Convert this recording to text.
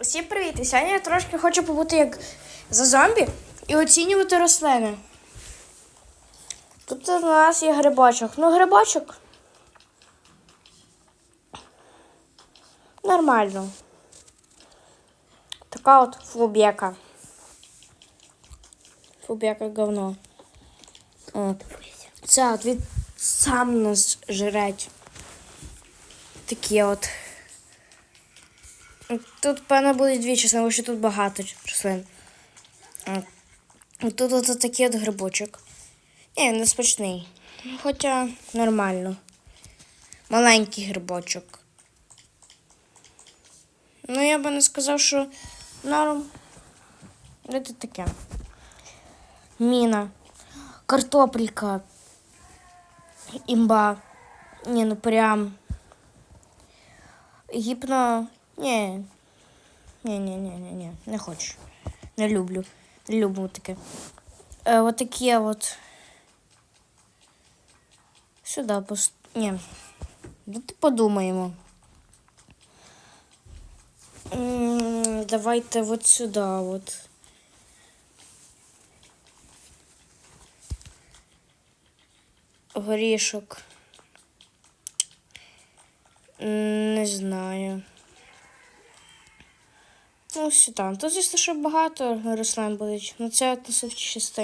Усім привіт! І сьогодні я трошки хочу побути як за зомбі і оцінювати рослини. Тут у нас є грибочок. Ну, грибочок. Нормально. Така от флубека. Флубека говно. От. Це от від сам нас жрать. Такі от. Тут, певно, буде дві частини, тому що тут багато рослин. Тут от такий от грибочок. Ні, не смачний. Хоча нормально. Маленький грибочок. Ну, я би не сказав, що норм. Це таке. Міна. Картопелька. Імба. Ні, ну прям. Гіпно. Ні. Ні, ні, ні, ні, ні, не хочу. Не люблю. Не люблю таке. Е, от такі от. Сюди пост... Ні. Давайте подумаємо. М, Давайте от сюди от. Горішок. Не знаю. Ну, сюди. Тут, звісно, що багато рослин будуть. але це относив частина.